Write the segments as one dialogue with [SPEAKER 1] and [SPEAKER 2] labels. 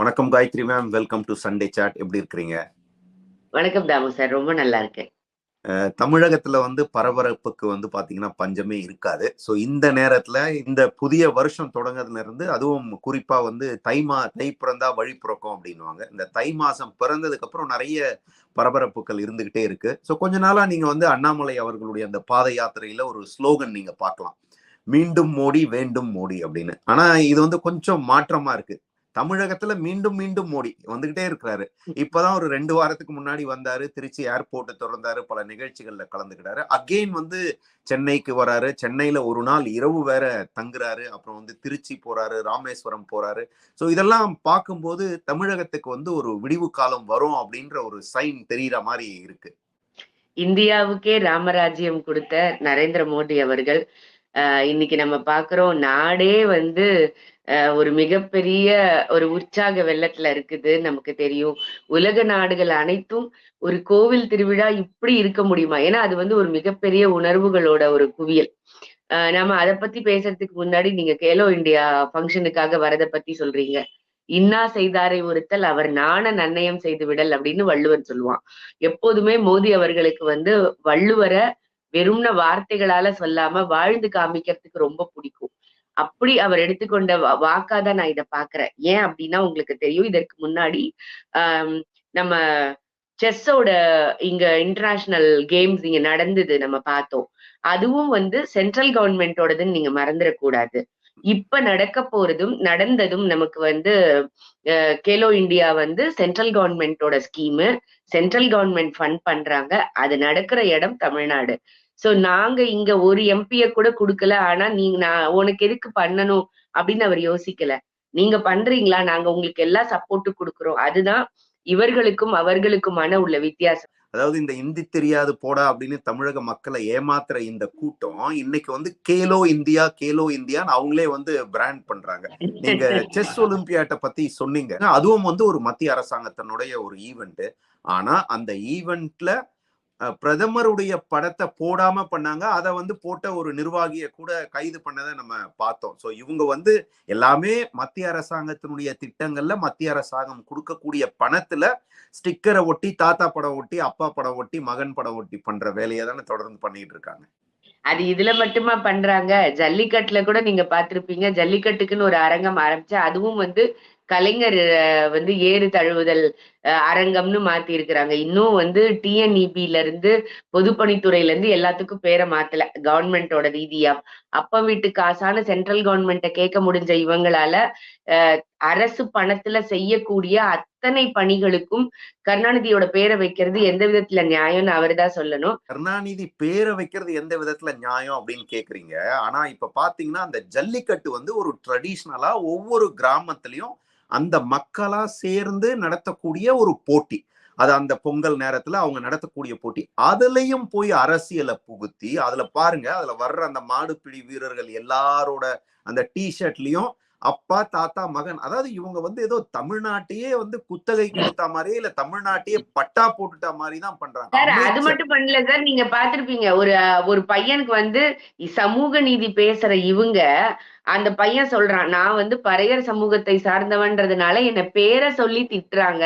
[SPEAKER 1] வணக்கம் Gayathri ma'am welcome to Sunday chat எப்படி இருக்கிறீங்க?
[SPEAKER 2] வணக்கம் தாமு சார் ரொம்ப நல்லா இருக்கேன்.
[SPEAKER 1] தமிழகத்துல வந்து பரபரப்புக்கு வந்து பாத்தீங்கன்னா பஞ்சமே இருக்காது. ஸோ இந்த நேரத்துல இந்த புதிய வருஷம் தொடங்குறதுல இருந்து அதுவும் குறிப்பா வந்து தை மா தை பிறந்தா வழி பிறக்கும் அப்படின்னுவாங்க. இந்த தை மாசம் பிறந்ததுக்கு அப்புறம் நிறைய பரபரப்புகள் இருந்துகிட்டே இருக்கு. ஸோ கொஞ்ச நாளா நீங்க வந்து அண்ணாமலை அவர்களுடைய அந்த பாத யாத்திரையில ஒரு ஸ்லோகன் நீங்க பார்க்கலாம். மீண்டும் மோடி வேண்டும் மோடி அப்படின்னு. ஆனா இது வந்து கொஞ்சம் மாற்றமா இருக்கு. தமிழகத்துல மீண்டும் மீண்டும் மோடி வந்துகிட்டே இருக்கிறாரு. இப்பதான் ஒரு ரெண்டு வாரத்துக்கு முன்னாடி வந்தாரு. திருச்சி ஏர்போர்ட் திறந்தாரு. பல நிகழ்ச்சிகள்ல கலந்துக்கிட்டாரு. அகெயின் வந்து சென்னைக்கு வராரு. சென்னையில ஒரு நாள் இரவு வேற தங்குறாரு. அப்புறம் வந்து திருச்சி போறாரு. ராமேஸ்வரம் போறாரு. ஸோ இதெல்லாம் பார்க்கும்போது தமிழகத்துக்கு வந்து ஒரு விடிவு காலம் வரும் அப்படின்ற ஒரு சைன் தெரியற மாதிரி இருக்கு.
[SPEAKER 2] இந்தியாவுக்கே ராமராஜ்யம் கொடுத்த நரேந்திர மோடி அவர்கள் இன்னைக்கு நம்ம பாக்குறோம் நாடே வந்து ஒரு மிகப்பெரிய ஒரு உற்சாக வெள்ளத்துல இருக்குது நமக்கு தெரியும். உலக நாடுகள் அனைத்தும் ஒரு கோவில் திருவிழா இப்படி இருக்க முடியுமா? ஏன்னா அது வந்து ஒரு மிகப்பெரிய உணர்வுகளோட ஒரு குவியல். ஆஹ் நாம அதை பத்தி பேசுறதுக்கு முன்னாடி நீங்க கேலோ இந்தியா ஃபங்க்ஷனுக்காக வரதை பத்தி சொல்றீங்க. இன்னா செய்தாரை ஒருத்தல் அவர் நாண நன்னயம் செய்து விடல் அப்படின்னு வள்ளுவர் சொல்லுவான். எப்போதுமே மோடி அவர்களுக்கு வந்து வள்ளுவரை வெறும்ன வார்த்தைகளால சொல்லாம வாழ்ந்து காமிக்கிறதுக்கு ரொம்ப பிடிக்கும். அப்படி அவர் எடுத்துக்கொண்ட வாக்கா வாக்காதான் நான் இதை பாக்குறேன் ஏன் அப்படின்னா உங்களுக்கு தெரியும் இதற்கு முன்னாடி ஆஹ் நம்ம செஸ்ஸோட இங்க இன்டர்நேஷனல் கேம்ஸ் இங்க நடந்தது நம்ம பார்த்தோம். அதுவும் வந்து சென்ட்ரல் கவர்மெண்டோடதுன்னு நீங்க மறந்துடக்கூடாது. இப்ப நடக்க போறதும் நடந்ததும் நமக்கு வந்து அஹ், கேலோ இந்தியா வந்து சென்ட்ரல் கவர்மெண்டோட ஸ்கீமு சென்ட்ரல் கவர்மெண்ட் ஃபண்ட் பண்றாங்க. அது நடக்கிற இடம் தமிழ்நாடு. சோ நாங்க இங்க ஒரு எம்பிய கூட கொடுக்கல. ஆனா நீங்க நான் உனக்கு எதுக்கு பண்ணணும் அப்படின்னு அவர் யோசிக்கல. நீங்க பண்றீங்களா? நாங்க உங்களுக்கு எல்லா சப்போர்ட்டும் கொடுக்குறோம். அதுதான் இவர்களுக்கும் அவர்களுக்குமான உள்ள வித்தியாசம்.
[SPEAKER 1] அதாவது இந்த இந்தி தெரியாது போடா அப்படின்னு தமிழக மக்களை ஏமாத்துற இந்த கூட்டம் இன்னைக்கு வந்து கேலோ இந்தியா கேலோ இந்தியான்னு அவங்களே வந்து பிராண்ட் பண்றாங்க. நீங்க செஸ் ஒலிம்பியாட்டை பத்தி சொன்னீங்க. அதுவும் வந்து ஒரு மத்திய அரசாங்கத்தினுடைய ஒரு ஈவெண்ட் ஆனா அந்த ஈவெண்ட்ல பிரதமருடைய படத்தை போடாம பண்ணாங்க. அதை வந்து போட்ட ஒரு நிர்வாகியை கூட கைது பண்ணதை நம்ம பார்த்தோம். ஸோ இவங்க வந்து எல்லாமே மத்திய அரசாங்கத்தினுடைய திட்டங்கள்ல மத்திய அரசாங்கம் கொடுக்கக்கூடிய பணத்துல ஸ்டிக்கரை ஒட்டி தாத்தா படம் ஒட்டி அப்பா படம் ஒட்டி மகன் படம் ஒட்டி பண்ற வேலையை தானே தொடர்ந்து பண்ணிட்டு இருக்காங்க.
[SPEAKER 2] அது இதுல மட்டுமா பண்றாங்க? ஜல்லிக்கட்டுல கூட நீங்க பார்த்திருப்பீங்க. ஜல்லிக்கட்டுக்குன்னு ஒரு அரங்கம் ஆரம்பிச்சு அதுவும் வந்து கலைஞர் வந்து ஏறு தழுவுதல் அரங்கம்னு மாத்தி இருக்கிறாங்க இன்னும் வந்து டிஎன்இபில இருந்து பொதுப்பணித்துறையில இருந்து எல்லாத்துக்கும் பேரை மாத்தல. கவர்மெண்டோட ரீதியா. அப்ப வீட்டு காசான சென்ட்ரல் கவர்மெண்ட்டை கேட்க முடிஞ்ச இவங்களால அஹ், அரசு பணத்துல செய்யக்கூடிய அத்தனை பணிகளுக்கும் கருணாநிதியோட பேரை வைக்கிறது எந்த விதத்துல நியாயம்னு அவர்தான் சொல்லணும்.
[SPEAKER 1] கருணாநிதி பேரை வைக்கிறது எந்த விதத்துல நியாயம் அப்படின்னு கேக்குறீங்க. ஆனா இப்ப பாத்தீங்கன்னா அந்த ஜல்லிக்கட்டு வந்து ஒரு ட்ரெடிஷ்னலா ஒவ்வொரு கிராமத்திலயும் அந்த மக்களா சேர்ந்து நடத்தக்கூடிய ஒரு போட்டி. அது அந்த பொங்கல் நேரத்துல அவங்க நடத்தக்கூடிய போட்டி. அதுலயும் போய் அரசியலை புகுத்தி அதுல பாருங்க அதுல வர்ற அந்த மாடுபிடி வீரர்கள் எல்லாரோட அந்த டி ஷர்ட்லயும் அப்பா தாத்தா மகன். அதாவது இவங்க வந்து ஏதோ தமிழ்நாட்டையே வந்து குத்தகைக்கு எடுத்த மாதிரியே இல்ல தமிழ்நாட்டையே பட்டா போட்டுட்ட மாதிரி தான் பண்றாங்க.
[SPEAKER 2] சார் அது மட்டும் பண்ணல சார். நீங்க பாத்திருப்பீங்க ஒரு ஒரு பையனுக்கு வந்து சமூக நீதி பேசுற இவங்க அந்த பையன் சொல்றான் நான் வந்து பறையர் சமூகத்தை சார்ந்தவன்றதுனால என்ன பேரை சொல்லி திட்டுறாங்க.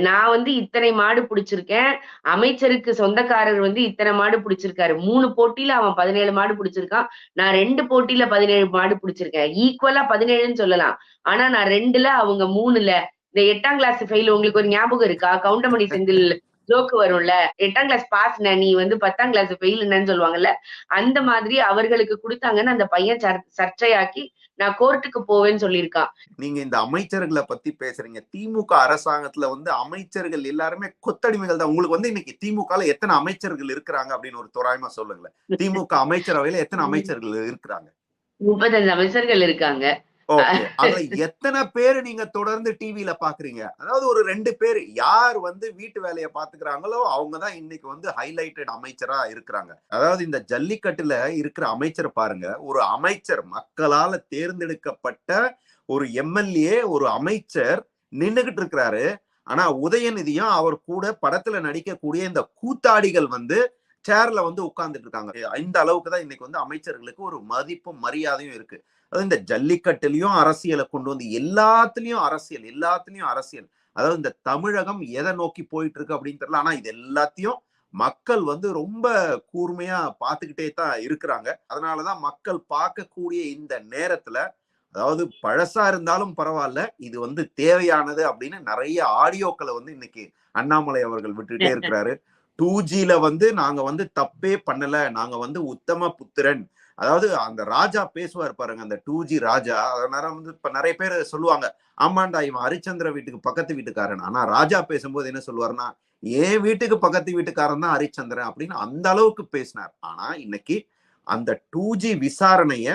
[SPEAKER 2] நான் வந்து இத்தனை மாடு பிடிச்சிருக்கேன். அமைச்சருக்கு சொந்தக்காரர் வந்து இத்தனை மாடு பிடிச்சிருக்காரு. மூணு போட்டியில அவன் பதினேழு மாடு பிடிச்சிருக்கான். நான் ரெண்டு போட்டியில பதினேழு மாடு பிடிச்சிருக்கேன். ஈக்குவலா பதினேழுன்னு சொல்லலாம். ஆனா நான் ரெண்டுல அவங்க மூணுல. இந்த எட்டாம் கிளாஸ் ஃபெயில் உங்களுக்கு ஒரு ஞாபகம் இருக்கா? கவுண்டமணி செந்தில் ஜோக்கு வரும்ல. எட்டாம் கிளாஸ் பாஸ் நீ வந்து பத்தாம் கிளாஸ் ஃபெயிலுன்னு சொல்லுவாங்கல்ல. அந்த மாதிரி அவர்களுக்கு கொடுத்தாங்கன்னு அந்த பையன் சர்ச்சையாக்கி நான் கோர்ட்டுக்கு போவேன்னு சொல்லியிருக்கான்
[SPEAKER 1] நீங்க இந்த அமைச்சர்களை பத்தி பேசுறீங்க. திமுக அரசாங்கத்துல வந்து அமைச்சர்கள் எல்லாருமே கொத்தடிமைகள் தான். உங்களுக்கு வந்து இன்னைக்கு திமுகல எத்தனை அமைச்சர்கள் இருக்கிறாங்க அப்படின்னு ஒரு தோராயமா சொல்லுங்களேன். திமுக அமைச்சரவையில எத்தனை அமைச்சர்கள் இருக்கிறாங்க?
[SPEAKER 2] முப்பத்தஞ்சு அமைச்சர்கள் இருக்காங்க.
[SPEAKER 1] அதுல எத்தனை பேர் நீங்க தொடர்ந்து டிவில பாக்குறீங்க? அதாவது ஒரு ரெண்டு பேர் யார் வந்து வீட்டு வேலையை பாத்துக்கிறாங்களோ அவங்க தான் இன்னைக்கு வந்து ஹைலைட்டட் அமைச்சரா இருக்கிறாங்க. அதாவது இந்த ஜல்லிக்கட்டுல இருக்கிற அமைச்சர் பாருங்க. ஒரு அமைச்சர் மக்களால தேர்ந்தெடுக்கப்பட்ட ஒரு எம்எல்ஏ ஒரு அமைச்சர் நின்னுகிட்டு இருக்கிறாரு. ஆனா உதயநிதியும் அவர் கூட படத்துல நடிக்கக்கூடிய இந்த கூத்தாடிகள் வந்து சேர்ல வந்து உட்கார்ந்துட்டு இருக்காங்க. இந்த அளவுக்கு தான் இன்னைக்கு வந்து அமைச்சர்களுக்கு ஒரு மதிப்பும் மரியாதையும் இருக்கு. அதாவது இந்த ஜல்லிக்கட்டுலயும் அரசியலை கொண்டு வந்து எல்லாத்துலயும் அரசியல் எல்லாத்துலயும் அரசியல். அதாவது இந்த தமிழகம் எதை நோக்கி போயிட்டு இருக்கு அப்படின்னு தெரியல. ஆனா இது எல்லாத்தையும் மக்கள் வந்து ரொம்ப கூர்மையா பார்த்துக்கிட்டே தான் இருக்கிறாங்க. அதனாலதான் மக்கள் பார்க்கக்கூடிய இந்த நேரத்துல அதாவது பழசா இருந்தாலும் பரவாயில்ல இது வந்து தேவையானது அப்படின்னு நிறைய ஆடியோக்களை வந்து இன்னைக்கு அண்ணாமலை அவர்கள் விட்டுட்டே இருக்கிறாரு. டூ ஜில வந்து நாங்க வந்து தப்பே பண்ணல. நாங்க வந்து உத்தம புத்திரன். அதாவது அந்த ராஜா பேசுவார் பாருங்க அந்த டூ ஜி ராஜா. அதனால வந்து இப்ப நிறைய பேர் சொல்லுவாங்க. ஆமாண்டா இவன் ஹரிச்சந்திர வீட்டுக்கு பக்கத்து வீட்டுக்காரன். ஆனா ராஜா பேசும்போது என்ன சொல்லுவாருன்னா என் வீட்டுக்கு பக்கத்து வீட்டுக்காரன் தான் ஹரிச்சந்திரன் அப்படின்னு அந்த அளவுக்கு பேசினார். ஆனா இன்னைக்கு அந்த டூ ஜி விசாரணைய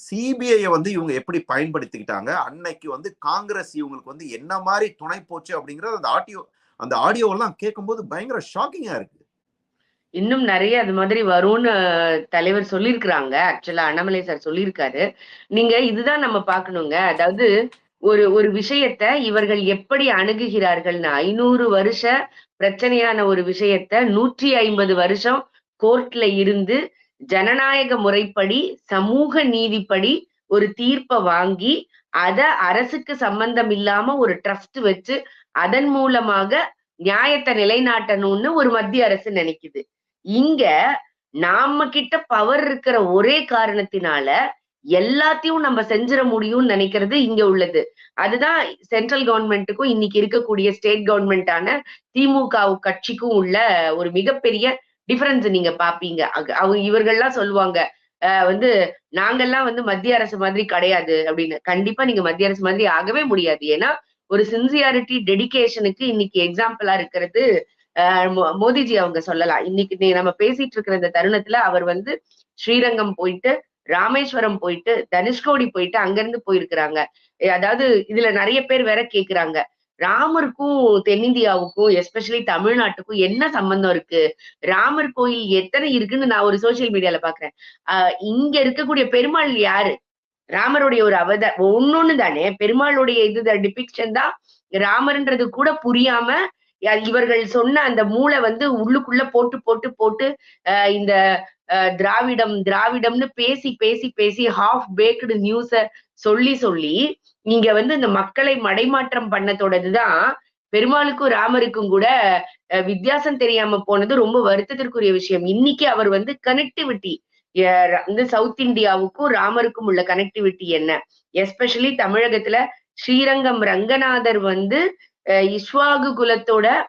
[SPEAKER 1] சிபிஐ வந்து இவங்க எப்படி பயன்படுத்திக்கிட்டாங்க? அன்னைக்கு வந்து காங்கிரஸ் இவங்களுக்கு வந்து என்ன மாதிரி துணை போச்சு அப்படிங்கறது அந்த ஆடியோ அந்த ஆடியோ எல்லாம் கேட்கும்போது பயங்கர ஷாக்கிங்கா இருக்கு.
[SPEAKER 2] இன்னும் நிறைய அது மாதிரி வரும்னு தலைவர் சொல்லியிருக்கிறாங்க. ஆக்சுவலா அண்ணாமலை சார் சொல்லியிருக்காரு. நீங்க இதுதான் நம்ம பார்க்கணுங்க. அதாவது ஒரு ஒரு விஷயத்த இவர்கள் எப்படி அணுகுகிறார்கள்னு. ஐநூறு வருஷ பிரச்சனையான ஒரு விஷயத்த நூற்றி ஐம்பது வருஷம் கோர்ட்ல இருந்து ஜனநாயக முறைப்படி சமூக நீதிப்படி ஒரு தீர்ப்பை வாங்கி அத அரசுக்கு சம்பந்தம் இல்லாம ஒரு ட்ரஸ்ட் வச்சு அதன் மூலமாக நியாயத்தை நிலைநாட்டணும்னு ஒரு மத்திய அரசு நினைக்குது. இங்க நாம கிட்ட பவர் இருக்கிற ஒரே காரணத்தினால எல்லாத்தையும் நம்ம செஞ்சிட முடியும்னு நினைக்கிறது இங்க உள்ளது. அதுதான் சென்ட்ரல் கவர்மெண்ட்டுக்கும் இன்னைக்கு இருக்கக்கூடிய ஸ்டேட் கவர்மெண்டான திமுக கட்சிக்கும் உள்ள ஒரு மிகப்பெரிய டிஃபரன்ஸ் நீங்க பாப்பீங்க. அவங்க இவர்கள்லாம் சொல்லுவாங்க அஹ் வந்து நாங்கெல்லாம் வந்து மத்திய அரசு மாதிரி கிடையாது அப்படின்னு. கண்டிப்பா நீங்க மத்திய அரசு மாதிரி ஆகவே முடியாது. ஏன்னா ஒரு சின்சியாரிட்டி டெடிகேஷனுக்கு இன்னைக்கு எக்ஸாம்பிளா இருக்கிறது மோதிஜி அவங்க சொல்லலாம். இன்னைக்கு நீ- நம்ம பேசிட்டு இருக்கிற இந்த தருணத்துல அவர் வந்து ஸ்ரீரங்கம் போயிட்டு ராமேஸ்வரம் போயிட்டு தனுஷ்கோடி போயிட்டு அங்கிருந்து போயிருக்கிறாங்க. அதாவது இதுல நிறைய பேர் வேற கேக்குறாங்க. ராமருக்கும் தென்னிந்தியாவுக்கும் எஸ்பெஷலி தமிழ்நாட்டுக்கும் என்ன சம்பந்தம் இருக்கு? ராமர் கோயில் எத்தனை இருக்குன்னு நான் ஒரு சோசியல் மீடியால பாக்குறேன். ஆஹ் இங்க இருக்கக்கூடிய பெருமாள் யாரு? ராமருடைய ஒரு அவத ஒன்னொன்னு தானே பெருமாளுடைய இது டிபிக்ஷன் தான் ராமர்ன்றது கூட புரியாம இவர்கள் சொன்ன அந்த மூளை வந்து உள்ளுக்குள்ள போட்டு போட்டு போட்டு அஹ் இந்த திராவிடம் திராவிடம்னு பேசி பேசி பேசி ஹாஃப் பேக்டு நியூஸ சொல்லி சொல்லி நீங்க வந்து இந்த மக்களை மடைமாற்றம் பண்ணத்தோடதுதான் பெருமாளுக்கும் ராமருக்கும் கூட அஹ், வித்தியாசம் தெரியாம போனது ரொம்ப வருத்தத்திற்குரிய விஷயம். இன்னைக்கு அவர் வந்து கனெக்டிவிட்டி வந்து சவுத் இந்தியாவுக்கும் ராமருக்கும் உள்ள கனெக்டிவிட்டி என்ன? எஸ்பெஷலி தமிழகத்துல ஸ்ரீரங்கம் ரங்கநாதர் வந்து இஸ்வாகு குலத்தோட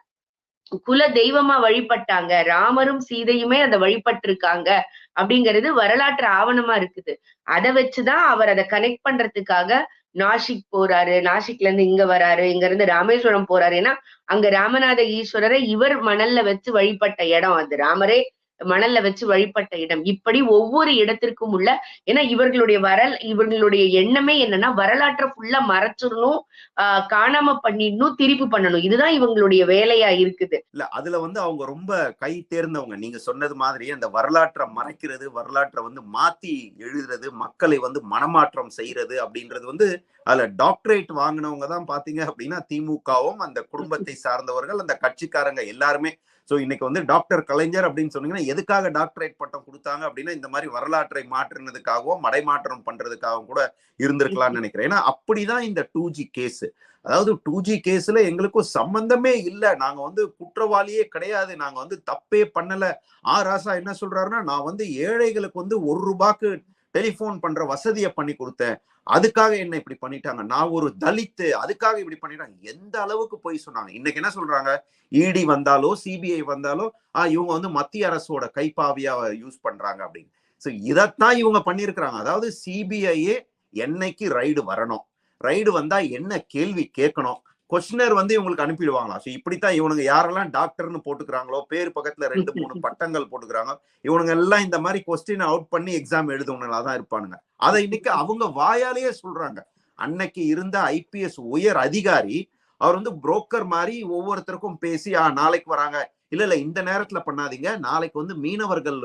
[SPEAKER 2] குல தெய்வமா வழிபட்டாங்க. ராமரும் சீதையுமே அதை வழிபட்டிருக்காங்க அப்படிங்கிறது வரலாற்று ஆவணமா இருக்குது. அதை வச்சுதான் அவர் அதை கனெக்ட் பண்றதுக்காக நாசிக் போறாரு. நாசிக்ல இருந்து இங்க வராரு. இங்க இருந்து ராமேஸ்வரம் போறாரு. ஏன்னா அங்க ராமநாத ஈஸ்வரரை இவர் மணல்ல வச்சு வழிபட்ட இடம் அது. ராமரே மணல்ல வச்சு வழிபட்ட இடம். இப்படி ஒவ்வொரு இடத்திற்கும் உள்ள ஏன்னா இவர்களுடைய வரல் இவர்களுடைய எண்ணமே என்னன்னா வரலாற்றை ஃபுல்லா மறைச்சிடணும் ஆஹ் காணாம பண்ணிடணும் திருப்பி பண்ணணும். இதுதான் இவங்களுடைய வேலையா இருக்குது.
[SPEAKER 1] இல்ல அதுல வந்து அவங்க ரொம்ப கை தேர்ந்தவங்க. நீங்க சொன்னது மாதிரி அந்த வரலாற்றை மறைக்கிறது வரலாற்றை வந்து மாத்தி எழுதுறது மக்களை வந்து மனமாற்றம் செய்யறது அப்படின்றது வந்து அதுல டாக்டரேட் வாங்கினவங்க தான் பாத்தீங்க அப்படின்னா திமுகவும் அந்த குடும்பத்தை சார்ந்தவர்கள் அந்த கட்சிக்காரங்க எல்லாருமே சோ இன்னைக்கு வந்து டாக்டர் கலைஞர் அப்படின்னு சொன்னீங்கன்னா எதுக்காக டாக்டரேட் பட்டம் கொடுத்தாங்க அப்படின்னா இந்த மாதிரி வரலாற்றை மாற்றினதுக்காகவும் மடைமாற்றம் பண்றதுக்காகவும் கூட இருந்திருக்கலாம்னு நினைக்கிறேன். ஏன்னா அப்படிதான் இந்த டூ ஜி கேஸ் அதாவது டூ ஜி கேஸ்ல எங்களுக்கும் சம்பந்தமே இல்ல. நாங்க வந்து குற்றவாளியே கிடையாது. நாங்க வந்து தப்பே பண்ணல. ஆ ராசா என்ன சொல்றாருன்னா நான் வந்து ஏழைகளுக்கு வந்து ஒரு ரூபாய்க்கு டெலிஃபோன் பண்ற வசதியை பண்ணி கொடுத்தேன். அதுக்காக என்ன இப்படி பண்ணிட்டாங்க. நான் ஒரு தலித்து அதுக்காக இப்படி பண்ணிட்டாங்க எந்த அளவுக்கு போய் சொன்னாங்க? இன்னைக்கு என்ன சொல்றாங்க? இடி வந்தாலோ சிபிஐ வந்தாலோ ஆஹ் இவங்க வந்து மத்திய அரசோட கைப்பாவியா யூஸ் பண்றாங்க அப்படின்னு. ஸோ இதைத்தான் இவங்க பண்ணியிருக்கிறாங்க. அதாவது சிபிஐயே என்னைக்கு ரைடு வரணும்? ரைடு வந்தா என்ன கேள்வி கேட்கணும்? கொஸ்டினர் வந்து இவங்களுக்கு அனுப்பிடுவாங்களா ஸோ இப்படித்தான் இவனுங்க யாரெல்லாம் டாக்டர்னு போட்டுக்கிறாங்களோ பேர் பக்கத்துல ரெண்டு மூணு பட்டங்கள் போட்டுக்கிறாங்க இவனுங்க எல்லாம் இந்த மாதிரி கொஸ்டின் அவுட் பண்ணி எக்ஸாம் எழுதுவங்களா தான் இருப்பானுங்க. அதை இன்னைக்கு அவங்க வாயாலேயே சொல்றாங்க. அன்னைக்கு இருந்த ஐபிஎஸ் உயர் அதிகாரி அவர் வந்து புரோக்கர் மாதிரி ஒவ்வொருத்தருக்கும் பேசி ஆ நாளைக்கு வராங்க. இல்ல இல்ல இந்த நேரத்துல பண்ணாதீங்க. நாளைக்கு வந்து மீனவர்கள்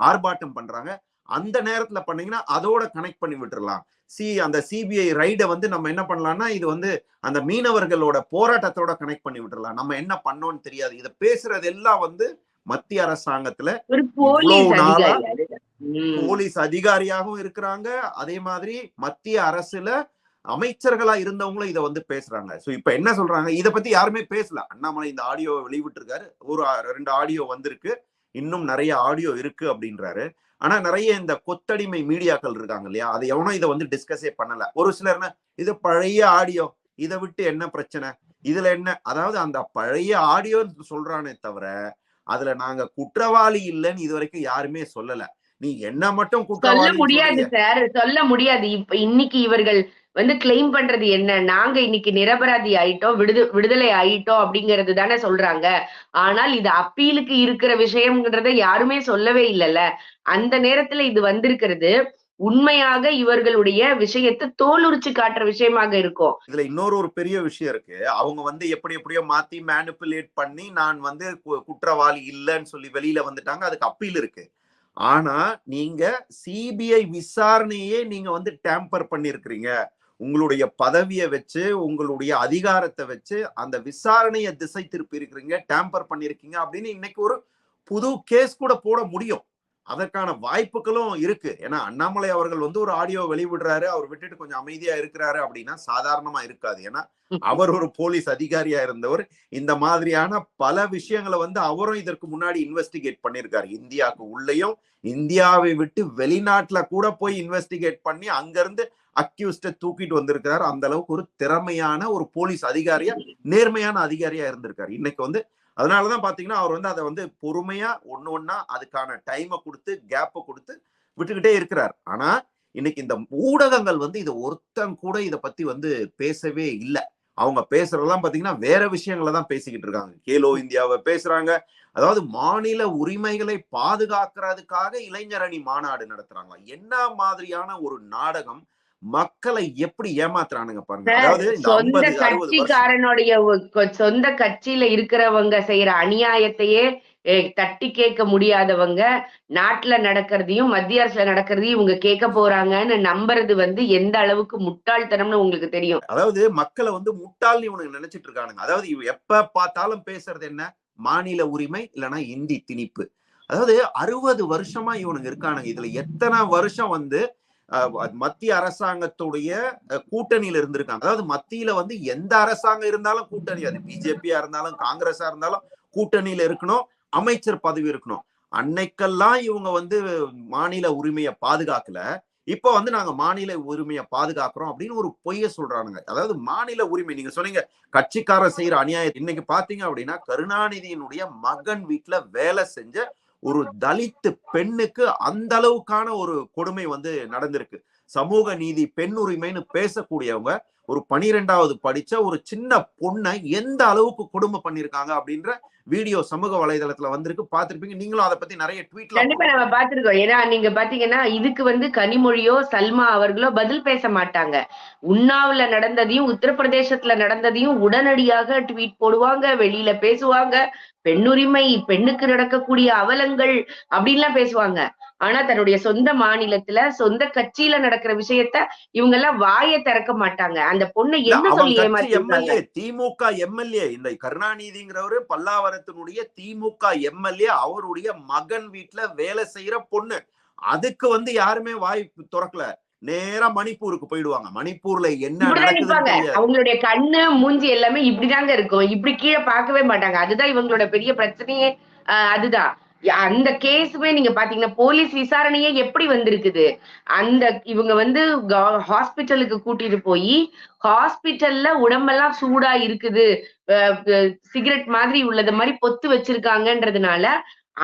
[SPEAKER 1] ஆர்ப்பாட்டம் பண்றாங்க. அந்த நேரத்துல பண்ணீங்கன்னா அதோட கனெக்ட் பண்ணி விட்டுறலாம். சி அந்த சிபிஐ ரைடை வந்து நம்ம என்ன பண்ணலாம்னா இது வந்து அந்த மீனவர்களோட போராட்டத்தோட கனெக்ட் பண்ணி விட்டுறலாம். நம்ம என்ன பண்ணோம்னு தெரியாது. இதை பேசுறது எல்லாம் வந்து மத்திய அரசாங்கத்துல
[SPEAKER 2] ஒரு போலீஸ்
[SPEAKER 1] அதிகாரியாகவும் இருக்கிறாங்க. அதே மாதிரி மத்திய அரசுல அமைச்சர்களா இருந்தவங்களும் இதை வந்து பேசுறாங்க. சோ இப்ப என்ன சொல்றாங்க? இத பத்தி யாருமே பேசல. அண்ணாமலை இந்த ஆடியோ வெளிவிட்டிருக்காரு ஒரு ஆ- ரெண்டு ஆடியோ வந்திருக்கு. இன்னும் நிறைய ஆடியோ இருக்கு அப்படின்றாரு. ஆனா நிறைய இந்த கொத்தடிமை மீடியாக்கள் இருக்காங்க இல்லையா? அது எவனும் இதை வந்து டிஸ்கஸே பண்ணல. ஒரு சிலர் என்ன இது பழைய ஆடியோ இதை விட்டு என்ன பிரச்சனை? இதுல என்ன? அதாவது அந்த பழைய ஆடியோ சொல்றானே தவிர அதுல நாங்க குற்றவாளி இல்லைன்னு இது வரைக்கும் யாருமே சொல்லல. நீ என்ன மட்டும்
[SPEAKER 2] சொல்ல முடியாது சார் சொல்ல முடியாது. இப்ப இன்னைக்கு இவர்கள் வந்து கிளைம் பண்றது என்ன? நாங்க இன்னைக்கு நிரபராதி ஆயிட்டோம் விடுது விடுதலை ஆயிட்டோம் அப்படிங்கிறது தானே சொல்றாங்க. ஆனால் இது அப்பீலுக்கு இருக்கிற விஷயம்ன்றத யாருமே சொல்லவே இல்லைல்ல. அந்த நேரத்துல இது வந்திருக்கிறது உண்மையாக இவர்களுடைய விஷயத்தை தோலுரிச்சு காட்டுற விஷயமாக இருக்கும்.
[SPEAKER 1] இதுல இன்னொரு ஒரு பெரிய விஷயம் இருக்கு. அவங்க வந்து எப்படி எப்படியோ மாத்தி மேனிப்புலேட் பண்ணி நான் வந்து கு- குற்றவாளி இல்லைன்னு சொல்லி வெளியில வந்துட்டாங்க. அதுக்கு அப்பீல் இருக்கு. ஆனா நீங்க சிபிஐ விசாரணையே நீங்க வந்து டேம்பர் பண்ணிருக்கிறீங்க. உங்களுடைய பதவியை வச்சு உங்களுடைய அதிகாரத்தை வச்சு அந்த விசாரணையை திசை திருப்பி இருக்கிறீங்க டேம்பர் பண்ணிருக்கீங்க அப்படின்னு இன்னைக்கு ஒரு புது கேஸ் கூட போட முடியும். அதற்கான வாய்ப்புகளும் இருக்கு. ஏன்னா அண்ணாமலை அவர்கள் வந்து ஒரு ஆடியோ வெளிவிடுறாரு அவர் விட்டுட்டு கொஞ்சம் அமைதியா இருக்கிறாரு அப்படின்னா சாதாரணமா இருக்காது. ஏன்னா அவர் ஒரு போலீஸ் அதிகாரியா இருந்தவர். இந்த மாதிரியான பல விஷயங்களை வந்து அவரும் இதற்கு முன்னாடி இன்வெஸ்டிகேட் பண்ணியிருக்காரு. இந்தியாவுக்கு உள்ளேயும் இந்தியாவை விட்டு வெளிநாட்டுல கூட போய் இன்வெஸ்டிகேட் பண்ணி அங்கிருந்து அக்யூஸ்ட தூக்கிட்டு வந்திருக்கிறார். அந்த அளவுக்கு ஒரு திறமையான ஒரு போலீஸ் அதிகாரியா நேர்மையான அதிகாரியா இருந்திருக்காரு. இன்னைக்கு வந்து அதனாலதான் பாத்தீங்கன்னா அவர் வந்து அதை வந்து பொறுமையா ஒன்னு ஒன்னா அதுக்கான டைமை கொடுத்து கேப்பை கொடுத்து விட்டுக்கிட்டே இருக்கிறார். ஆனா இன்னைக்கு இந்த ஊடகங்கள் வந்து இதை ஒருத்தன் கூட இதை பத்தி வந்து பேசவே இல்லை. அவங்க பேசுறதெல்லாம் பாத்தீங்கன்னா வேற விஷயங்களை தான் பேசிக்கிட்டு இருக்காங்க. கேலோ இந்தியாவை பேசுறாங்க. அதாவது மாநில உரிமைகளை பாதுகாக்கிறதுக்காக இளைஞரணி மாநாடு நடத்துறாங்க என்ன மாதிரியான ஒரு நாடகம் மக்களை எப்படி ஏமாத்துறானுங்க பாருங்க. அதாவது
[SPEAKER 2] சொந்த
[SPEAKER 1] 50 60 வருஷம்.
[SPEAKER 2] கட்சிக்காரனுடைய சொந்த கட்சியில இருக்கிறவங்க செய்யற அநியாயத்தையே தட்டி கேட்க முடியாதவங்க நாட்டுல நடக்கிறதையும் மத்திய அரசுல நடக்கிறதையும் இவங்க கேட்க போறாங்கன்னு நம்புறது வந்து எந்த அளவுக்கு முட்டாள்தனம்னு உங்களுக்கு தெரியும்?
[SPEAKER 1] அதாவது மக்களை வந்து முட்டாள்னு இவனுங்க நினைச்சிட்டு இருக்கானுங்க. அதாவது எப்ப பார்த்தாலும் பேசுறது என்ன? மாநில உரிமை இல்லைன்னா இந்தி திணிப்பு. அதாவது அறுபது வருஷமா இவனுங்க இருக்கானுங்க. இதுல எத்தனை வருஷம் வந்து மத்திய அரசாங்கத்துடைய கூட்டணியில இருந்திருக்காங்க. அதாவது மத்தியில வந்து எந்த அரசாங்கம் இருந்தாலும் கூட்டணி. அது பிஜேபியா இருந்தாலும் காங்கிரஸா இருந்தாலும் கூட்டணியில இருக்கணும். அமைச்சர் பதவி இருக்கணும். அன்னைக்கெல்லாம் இவங்க வந்து மாநில உரிமையை பாதுகாக்கல. இப்ப வந்து நாங்க மாநில உரிமையை பாதுகாக்கிறோம் அப்படின்னு ஒரு பொய்ய சொல்றானுங்க. அதாவது மாநில உரிமை. நீங்க சொன்னீங்க கட்சிக்காரர் செய்யற அநியாயம் இன்னைக்கு பாத்தீங்க அப்படின்னா கருணாநிதியினுடைய மகன் வீட்டுல வேலை செஞ்ச ஒரு தலித்து பெண்ணுக்கு அந்த அளவுக்கான ஒரு கொடுமை வந்து நடந்திருக்கு. சமூக நீதி பெண் உரிமைன்னு பேசக்கூடியவங்க ஒரு பனிரெண்டாவது படிச்ச ஒரு சின்ன பொண்ணை எந்த அளவுக்கு கொடுமை பண்ணிருக்காங்க அப்படின்ற வீடியோ சமூக வலைதளத்துல வந்திருக்கு. பாத்திருப்பீங்க நீங்களும் அதை பத்தி நிறைய
[SPEAKER 2] கண்டிப்பா நம்ம பாத்துருக்கோம் ஏன்னா நீங்க பாத்தீங்கன்னா இதுக்கு வந்து கனிமொழியோ சல்மா அவர்களோ பதில் பேச மாட்டாங்க. உண்ணாவுல நடந்ததையும் உத்தரப்பிரதேசத்துல நடந்ததையும் உடனடியாக ட்வீட் போடுவாங்க வெளியில பேசுவாங்க. பெண்ணுரிமை பெண்ணுக்கு நடக்கக்கூடிய அவலங்கள் அப்படின்லாம் பேசுவாங்க. ஆனா தன்னுடைய சொந்த மாநிலத்துல சொந்த கட்சியில நடக்கிற விஷயத்த இவங்க எல்லாம் வாயை திறக்க மாட்டாங்க. அந்த பொண்ணை என்ன சொல்லி
[SPEAKER 1] எம்எல்ஏ திமுக எம்எல்ஏ இந்த கருணாநிதிங்கிறவரு பல்லாவரத்தினுடைய திமுக எம்எல்ஏ அவருடைய மகன் வீட்டுல வேலை செய்யற பொண்ணு. அதுக்கு வந்து யாருமே வாய் திறக்கல. நேரா மணிப்பூருக்கு போயிடுவாங்க. மணிப்பூர்ல என்ன
[SPEAKER 2] அவங்களுடைய கண்ணு மூஞ்சி எல்லாமே இப்படிதாங்க இருக்கும். இப்படி கீழே பார்க்கவே மாட்டாங்க. அதுதான் இவங்களோட பெரிய பிரச்சனையே. அதுதான். அந்த கேஸுமே நீங்க பாத்தீங்கன்னா போலீஸ் விசாரணையே எப்படி வந்திருக்குது? அந்த இவங்க வந்து ஹாஸ்பிட்டலுக்கு கூட்டிட்டு போய் ஹாஸ்பிட்டல்ல உடம்பெல்லாம் சூடா இருக்குது. சிகரெட் மாதிரி உள்ளது மாதிரி பொத்து வச்சிருக்காங்கன்றதுனால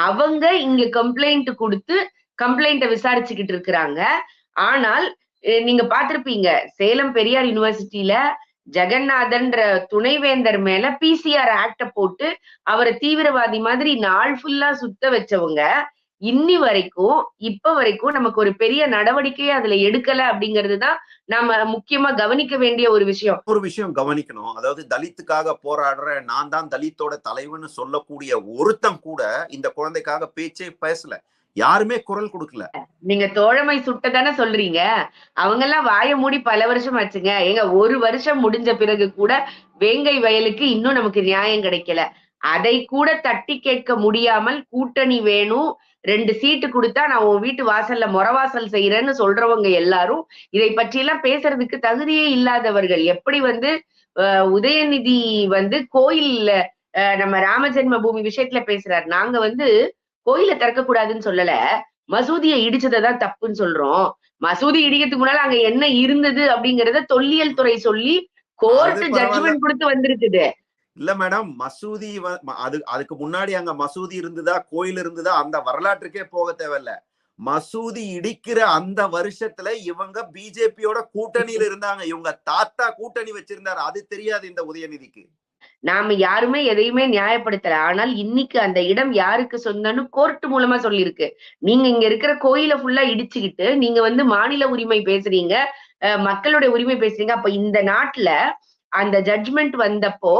[SPEAKER 2] அவங்க இங்க கம்ப்ளைண்ட் கொடுத்து கம்ப்ளைண்ட்டை விசாரிச்சுக்கிட்டு இருக்கிறாங்க. ஆனால் நீங்க பாத்திருப்பீங்க சேலம் பெரியார் யுனிவர்சிட்டியில ஜெகநாதன்ற துணைவேந்தர் மேல பிசிஆர் ஆக்ட போட்டு அவரை தீவிரவாதி மாதிரி நாள் ஃபுல்லா சுத்த வச்சவங்க இன்னி வரைக்கும் இப்ப வரைக்கும் நமக்கு ஒரு பெரிய நடவடிக்கையை அதுல எடுக்கல அப்படிங்கிறது தான் நாம முக்கியமா கவனிக்க வேண்டிய ஒரு விஷயம்.
[SPEAKER 1] ஒரு விஷயம் கவனிக்கணும். அதாவது தலித்துக்காக போராடுற நான் தான் தலித்தோட தலைவன்னு சொல்லக்கூடிய ஒருத்தம் கூட இந்த குழந்தைக்காக பேச்சே பேசல. யாருமே குரல் கொடுக்கல.
[SPEAKER 2] நீங்க தோழமை சுட்டதானே சொல்றீங்க. அவங்க எல்லாம் வாய மூடி பல வருஷம் ஆச்சுங்க. ஏங்க ஒரு வருஷம் முடிஞ்ச பிறகு கூட வேங்கை வயலுக்கு இன்னும் நமக்கு நியாயம் கிடைக்கல. அதை கூட தட்டி கேட்க முடியாமல் கூட்டணி வேணும் ரெண்டு சீட்டு கொடுத்தா நான் உன் வீட்டு வாசல்ல முறவாசல் செய்யறேன்னு சொல்றவங்க எல்லாரும் இதை பற்றி எல்லாம் பேசுறதுக்கு தகுதியே இல்லாதவர்கள். எப்படி வந்து உதயநிதி வந்து கோயில்ல நம்ம ராமஜென்ம பூமி விஷயத்துல பேசுறாரு. நாங்க வந்து கோயில திறக்க கூடாதுன்னு சொல்லல. மசூதியை இடிச்சதை தான் தப்புன்னு சொல்றோம். மசூதி இடிக்கிறதுக்கு முன்னால அங்க என்ன இருந்தது அப்படிங்கறத தொல்லியல் துறை சொல்லி கோர்ட். ஜட்ஜ்மெண்ட் கொடுத்து வந்திருக்குது.
[SPEAKER 1] இல்ல மேடம் மசூதி அது அதுக்கு முன்னாடி அங்க மசூதி இருந்ததா கோயில் இருந்ததா அந்த வரலாற்றுக்கே போக தேவையில்ல. மசூதி இடிக்கிற அந்த வருஷத்துல இவங்க பிஜேபியோட கூட்டணியில இருந்தாங்க. இவங்க தாத்தா கூட்டணி வச்சிருந்தாரு. அது தெரியாது இந்த உதயநிதிக்கு.
[SPEAKER 2] நாம யாருமே எதையுமே நியாயப்படுத்தல. ஆனால் இன்னைக்கு அந்த இடம் யாருக்கு சொந்தம்னு கோர்ட் மூலமா சொல்லியிருக்கு. நீங்க இங்க இருக்கிற கோயில ஃபுல்லா இடிச்சுக்கிட்டு நீங்க வந்து மாநில உரிமை பேசுறீங்க அஹ் மக்களுடைய உரிமை பேசுறீங்க. அப்ப இந்த நாட்டுல அந்த ஜட்ஜ்மெண்ட் வந்தப்போ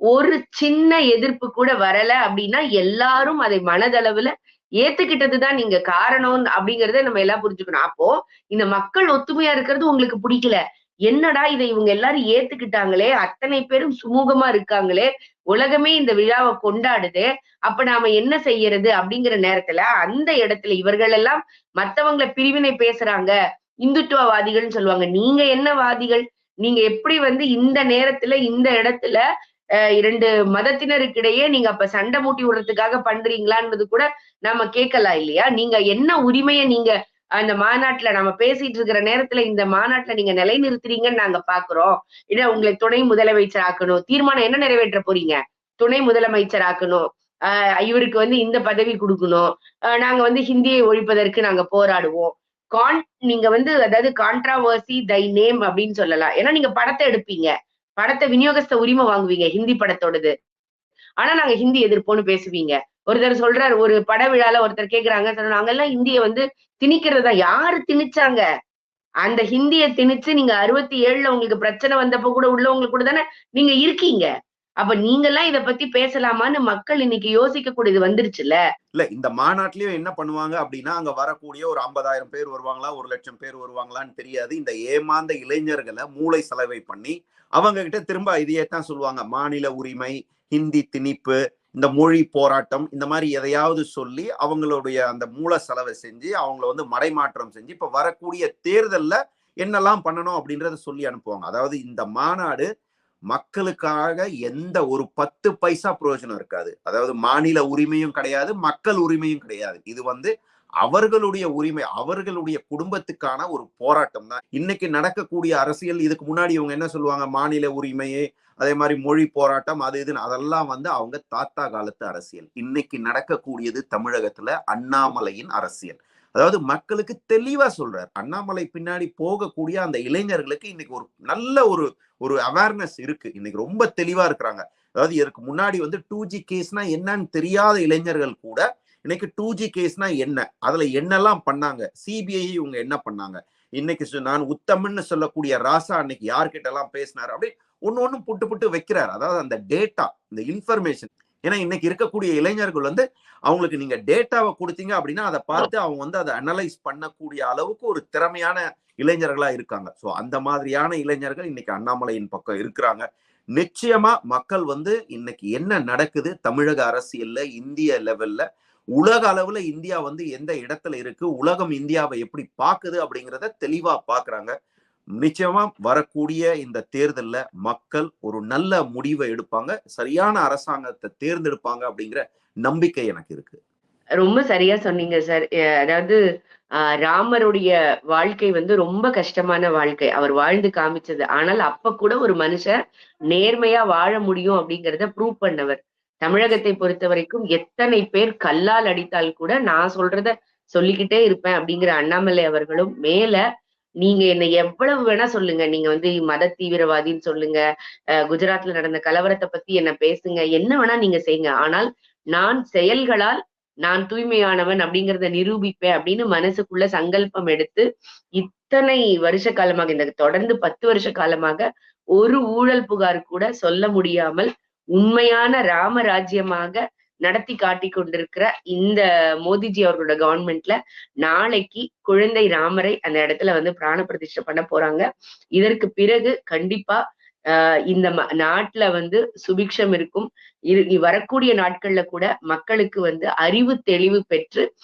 [SPEAKER 2] ஒரு சின்ன எதிர்ப்பு கூட வரல அப்படின்னா எல்லாரும் அதை மனதளவுல ஏத்துக்கிட்டதுதான் நீங்க காரணம் அப்படிங்கறத நம்ம எல்லாம் புரிஞ்சுக்கணும். அப்போ இந்த மக்கள் ஒத்துமையா இருக்கிறது உங்களுக்கு பிடிக்கல. என்னடா இதை இவங்க எல்லாரும் ஏத்துக்கிட்டாங்களே? அத்தனை பேரும் சுமூகமா இருக்காங்களே? உலகமே இந்த விழாவை கொண்டாடுது. அப்ப நாம என்ன செய்யறது அப்படிங்கிற நேரத்துல அந்த இடத்துல இவர்கள் எல்லாம் மத்தவங்கள பிரிவினை பேசுறாங்க. இந்துத்துவவாதிகள்னு சொல்லுவாங்க. நீங்க என்ன வாதிகள்? நீங்க எப்படி வந்து இந்த நேரத்துல இந்த இடத்துல அஹ், இரண்டு மதத்தினருக்கிடையே நீங்க அப்ப சண்டை மூட்டி விடுறதுக்காக பண்றீங்களான்றது கூட நாம கேட்கலாம் இல்லையா? நீங்க என்ன உரிமையை நீங்க அந்த மாநாட்டுல நம்ம பேசிட்டு இருக்கிற நேரத்துல இந்த மாநாட்டுல நீங்க நிலைநிறுத்துறீங்கன்னு நாங்க பாக்குறோம். இல்ல உங்களை துணை முதலமைச்சர் ஆக்கணும். தீர்மானம் என்ன நிறைவேற்ற போறீங்க? துணை முதலமைச்சர் ஆக்கணும். ஆஹ் இவருக்கு வந்து இந்த பதவி கொடுக்கணும். ஆஹ் நாங்க வந்து ஹிந்தியை ஒழிப்பதற்கு நாங்க போராடுவோம். கான் நீங்க வந்து அதாவது கான்ட்ராவர்சி தை நேம் அப்படின்னு சொல்லலாம். ஏன்னா நீங்க படத்தை எடுப்பீங்க. படத்தை விநியோகஸ்த உரிமை வாங்குவீங்க ஹிந்தி படத்தோடது. ஆனா நாங்க ஹிந்தி எதிர்ப்போம்னு பேசுவீங்க. ஒருத்தர் சொல்றாரு ஒரு பட விழால ஒருத்தர் கேக்குறாங்க "சார், நாங்கெல்லாம் ஹிந்தியை வந்து திணிக்கிறதா யாரு திணிச்சாங்க? அந்த ஹிந்திய திணிச்சு நீங்க அறுபத்தி ஏழுல உங்களுக்கு பிரச்சனை வந்தப்ப கூட உள்ளவங்களுக்கு கூட தானே நீங்க இருக்கீங்க. அப்ப நீங்கெல்லாம் இத பத்தி பேசலாமான்னு மக்கள் இன்னைக்கு யோசிக்க கூடியது வந்துருச்சுல்ல?
[SPEAKER 1] இல்ல இந்த மாநாட்டிலயும் என்ன பண்ணுவாங்க அப்படின்னா அங்க வரக்கூடிய ஒரு ஐம்பதாயிரம் பேர் வருவாங்களா ஒரு லட்சம் பேர் வருவாங்களான்னு தெரியாது. இந்த ஏமாந்த இளைஞர்களை மூளை செலவை பண்ணி அவங்க கிட்ட திரும்ப இதையே தான் சொல்லுவாங்க. மாநில உரிமை ஹிந்தி திணிப்பு இந்த மொழி போராட்டம் இந்த மாதிரி எதையாவது சொல்லி அவங்களுடைய அந்த மூல செலவை செஞ்சு அவங்கள வந்து மடைமாற்றம் செஞ்சு இப்போ வரக்கூடிய தேர்தலில் என்னெல்லாம் பண்ணணும் அப்படின்றத சொல்லி அனுப்புவாங்க. அதாவது இந்த மாநாடு மக்களுக்காக எந்த ஒரு பத்து பைசா பிரயோஜனம் இருக்காது. அதாவது மாநில உரிமையும் கிடையாது மக்கள் உரிமையும் கிடையாது. இது வந்து அவர்களுடைய உரிமை அவர்களுடைய குடும்பத்துக்கான ஒரு போராட்டம் தான். இன்னைக்கு நடக்கக்கூடிய அரசியல் இதுக்கு முன்னாடி இவங்க என்ன சொல்லுவாங்க? மாநில உரிமையே அதே மாதிரி மொழி போராட்டம் அது இதுன்னு. அதெல்லாம் வந்து அவங்க தாத்தா காலத்து அரசியல். இன்னைக்கு நடக்கக்கூடியது தமிழகத்துல அண்ணாமலையின் அரசியல். அதாவது மக்களுக்கு தெளிவா சொல்றார். அண்ணாமலை பின்னாடி போகக்கூடிய அந்த இளைஞர்களுக்கு இன்னைக்கு ஒரு நல்ல ஒரு ஒரு அவேர்னஸ் இருக்கு. இன்னைக்கு ரொம்ப தெளிவா இருக்கிறாங்க. அதாவது இதற்கு முன்னாடி வந்து டூ ஜி கேஸ்னா என்னன்னு தெரியாத இளைஞர்கள் கூட இன்னைக்கு டூ ஜி கேஸ்னா என்ன? அதுல என்னெல்லாம் பண்ணாங்க? சிபிஐ இவங்க என்ன பண்ணாங்க? இன்னைக்கு நான் உத்தமன்னு சொல்லக்கூடிய ராசா அன்னைக்கு யார்கிட்ட எல்லாம் பேசினாரு? அப்படி ஒன்னு ஒன்னும் புட்டு புட்டு வைக்கிறார். அதாவது அந்த டேட்டா இந்த இன்ஃபர்மேஷன் ஏன்னா இன்னைக்கு இருக்கக்கூடிய இளைஞர்கள் வந்து அவங்களுக்கு நீங்க டேட்டாவை கொடுத்தீங்க அப்படின்னா அதை பார்த்து அவங்க வந்து அதை அனலைஸ் பண்ணக்கூடிய அளவுக்கு ஒரு திறமையான இளைஞர்களா இருக்காங்க. ஸோ அந்த மாதிரியான இளைஞர்கள் இன்னைக்கு அண்ணாமலையின் பக்கம் இருக்கிறாங்க. நிச்சயமா மக்கள் வந்து இன்னைக்கு என்ன நடக்குது? தமிழக அரசியல்ல இந்திய லெவல்ல உலக அளவுல இந்தியா வந்து எந்த இடத்துல இருக்கு? உலகம் இந்தியாவை எப்படி பாக்குது? அப்படிங்கிறத தெளிவா பாக்குறாங்க. நிச்சயமா வரக்கூடிய இந்த தேர்தல்ல மக்கள் ஒரு நல்ல முடிவை எடுப்பாங்க. சரியான அரசாங்கத்தை தேர்ந்தெடுப்பாங்க அப்படிங்கிற நம்பிக்கை எனக்கு இருக்கு.
[SPEAKER 2] ரொம்ப சரியா சொன்னீங்க சார். அதாவது ஆஹ் ராமருடைய வாழ்க்கை வந்து ரொம்ப கஷ்டமான வாழ்க்கை. அவர் வாழ்ந்து காமிச்சது. ஆனால் அப்ப கூட ஒரு மனுஷன் நேர்மையா வாழ முடியும் அப்படிங்கிறத ப்ரூவ் பண்ணவர். தமிழகத்தை பொறுத்த வரைக்கும் எத்தனை பேர் கல்லால் அடித்தால் கூட நான் சொல்றத சொல்லிக்கிட்டே இருப்பேன் அப்படிங்கிற அண்ணாமலை அவர்களும் மேல நீங்க என்ன எவ்வளவு வேணா சொல்லுங்க. நீங்க வந்து மத தீவிரவாதின்னு சொல்லுங்க. குஜராத்ல நடந்த கலவரத்தை பத்தி என்ன பேசுங்க. என்ன வேணா நீங்க செய்யுங்க. ஆனால் நான் செயல்களால் நான் தூய்மையானவன் அப்படிங்கிறத நிரூபிப்பேன் அப்படின்னு மனசுக்குள்ள சங்கல்பம் எடுத்து இத்தனை வருஷ காலமாக இந்த தொடர்ந்து பத்து வருஷ காலமாக ஒரு ஊழல் புகார் கூட சொல்ல முடியாமல் உண்மையான ராமராஜ்யமாக நடத்தி காட்டி கொண்டிருக்கிற இந்த மோதிஜி அவர்களோட கவர்மெண்ட்ல நாளைக்கு குழந்தை ராமரை அந்த இடத்துல வந்து பிராண பிரதிஷ்டை பண்ண போறாங்க. இதற்கு பிறகு கண்டிப்பா இந்த ம- நாட்டுல வந்து சுபிக்ஷம் இருக்கும். இரு வரக்கூடிய நாட்கள்ல கூட மக்களுக்கு வந்து அறிவு தெளிவு பெற்று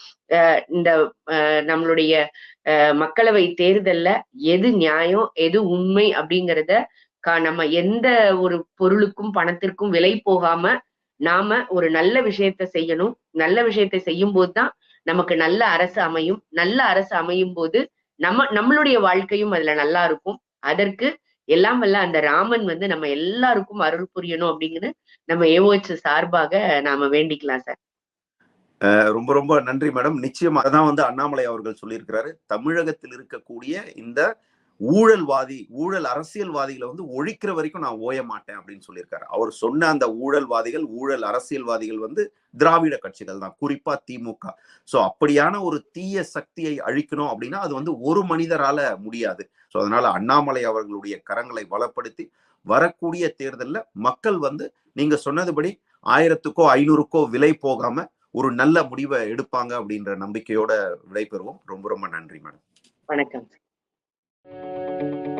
[SPEAKER 2] இந்த ஆஹ் நம்மளுடைய மக்களவை தேர்தல்ல எது நியாயம் எது உண்மை அப்படிங்கிறத நம்ம எந்த ஒரு பொருளுக்கும் பணத்திற்கும் விலை போகாம நாம ஒரு நல்ல விஷயத்த செய்யணும். நல்ல விஷயத்தை செய்யும் போதுதான் நமக்கு நல்ல அரசு அமையும். நல்ல அரசு அமையும் போது நம்ம நம்மளுடைய வாழ்க்கையும் அதுல நல்லா இருக்கும். அதற்கு எல்லாம் வல்ல அந்த ராமன் வந்து நம்ம எல்லாருக்கும் அருள் புரியணும் அப்படிங்கிறது நம்ம ஏஓஎச் சார்பாக நாம வேண்டிக்கலாம் சார்.
[SPEAKER 1] ரொம்ப ரொம்ப நன்றி மேடம். நிச்சயமா அதான் வந்து அண்ணாமலை அவர்கள் சொல்லியிருக்கிறாரு. தமிழகத்தில் இருக்கக்கூடிய இந்த ஊழல்வாதி ஊழல் அரசியல்வாதிகளை வந்து ஒழிக்கிற வரைக்கும் நான் ஓய மாட்டேன் அப்படின்னு சொல்லியிருக்காரு. அவர் சொன்ன அந்த ஊழல்வாதிகள் ஊழல் அரசியல்வாதிகள் வந்து திராவிட கட்சிகள் தான் குறிப்பா திமுக. சோ அப்படியான ஒரு தீய சக்தியை அழிக்கணும் அப்படின்னா அது வந்து ஒரு மனிதரால முடியாது. சோ அதனால அண்ணாமலை அவர்களுடைய கரங்களை வளப்படுத்தி வரக்கூடிய தேர்தலில் மக்கள் வந்து நீங்க சொன்னதுபடி ஆயிரத்துக்கோ ஐநூறுக்கோ விலை போகாம ஒரு நல்ல முடிவை எடுப்பாங்க அப்படின்ற நம்பிக்கையோட விடைபெறுவோம். ரொம்ப ரொம்ப நன்றி மேடம்.
[SPEAKER 2] வணக்கம். Thank you.